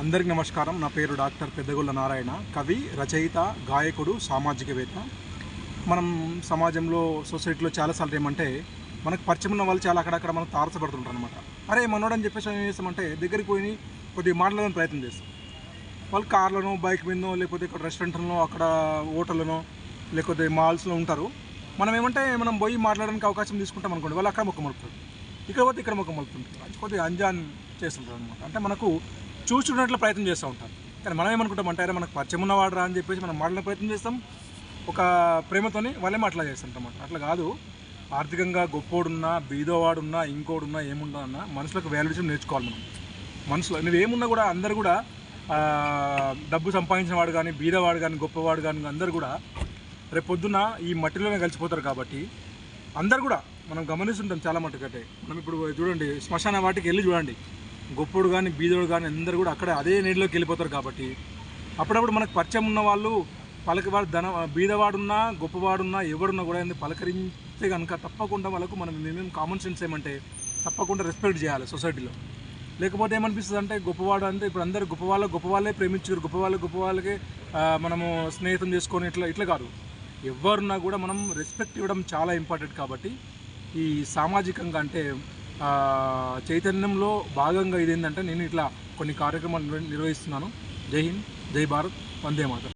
అందరికీ నమస్కారం. నా పేరు డాక్టర్ పెద్దగొల్ల నారాయణ. కవి రచయిత గాయకుడు సామాజికవేత్త. మనం సమాజంలో సొసైటీలో చాలాసార్లు ఏమంటే మనకు పరిచయం ఉన్న వాళ్ళు చాలా అక్కడక్కడ మనం తారసపడుతుంటారు అనమాట అరే మనోడని చెప్పేసి ఏం చేస్తామంటే దగ్గరికి పోయి కొద్దిగా మాట్లాడని ప్రయత్నం చేస్తాం. వాళ్ళు కార్లను బైక్ మీదనో లేకపోతే ఇక్కడ రెస్టారెంట్లనో అక్కడ హోటల్లోనో లేకపోతే మాల్స్లో ఉంటారు. మనం ఏమంటే మనం పోయి మాట్లాడడానికి అవకాశం తీసుకుంటాం అనుకోండి వాళ్ళు అక్కడ మొక్క మలుపుతారు. ఇక్కడ పోతే ఇక్కడ మొక్క మలుపుతుంటారు. కొద్దిగా అంజాన్ చేస్తుంటారు అనమాట అంటే మనకు చూసుకున్నట్లు ప్రయత్నం చేస్తూ ఉంటాం కానీ మనం ఏమనుకుంటాం అంటే మనకు పరిచయం ఉన్నవాడు రా అని చెప్పేసి మనం మాట్లాడే ప్రయత్నం చేస్తాం. ఒక ప్రేమతోని వాళ్ళే అట్లా చేస్తాం అట్లా కాదు. ఆర్థికంగా గొప్పోడున్నా బీదోవాడున్నా ఇంకోడున్నా ఏమున్నా అన్న మనుషులకు వాల్యూషన్ నేర్చుకోవాలి మనం. మనసులో నువ్వేమున్నా కూడా అందరు కూడా డబ్బు సంపాదించిన వాడు కానీ బీదవాడు కానీ గొప్పవాడు కానీ అందరు కూడా రేపు ఈ మట్టిలోనే కలిసిపోతారు కాబట్టి అందరు కూడా మనం గమనిస్తుంటాం చాలా మట్టుకట్టే మనం ఇప్పుడు చూడండి శ్మశాన వాటికి వెళ్ళి చూడండి. గొప్పడు కానీ బీదోడు కానీ అందరు కూడా అక్కడ అదే నీటిలోకి వెళ్ళిపోతారు కాబట్టి అప్పుడప్పుడు మనకు పరిచయం ఉన్న వాళ్ళు పలకవాడు ధన బీదవాడున్నా గొప్పవాడున్నా ఎవడున్నా కూడా ఏంది పలకరించే కనుక తప్పకుండా వాళ్ళకు మనం మేము కామన్ సెన్స్ ఏమంటే తప్పకుండా రెస్పెక్ట్ చేయాలి సొసైటీలో లేకపోతే ఏమనిపిస్తుంది అంటే గొప్పవాడు అంటే ఇప్పుడు అందరూ గొప్ప గొప్పవాళ్ళే ప్రేమించారు గొప్పవాళ్ళు గొప్పవాళ్ళకి మనము స్నేహితం చేసుకొని ఇట్లా ఇట్లా కాదు. ఎవరున్నా కూడా మనం రెస్పెక్ట్ ఇవ్వడం చాలా ఇంపార్టెంట్ కాబట్టి ఈ సామాజికంగా అంటే చైతన్యంలో భాగంగా ఇదేంటంటే నేను ఇట్లా కొన్ని కార్యక్రమాలు నిర్వహిస్తున్నాను. జై హింద్ జై భారత్ వందే మాతరం.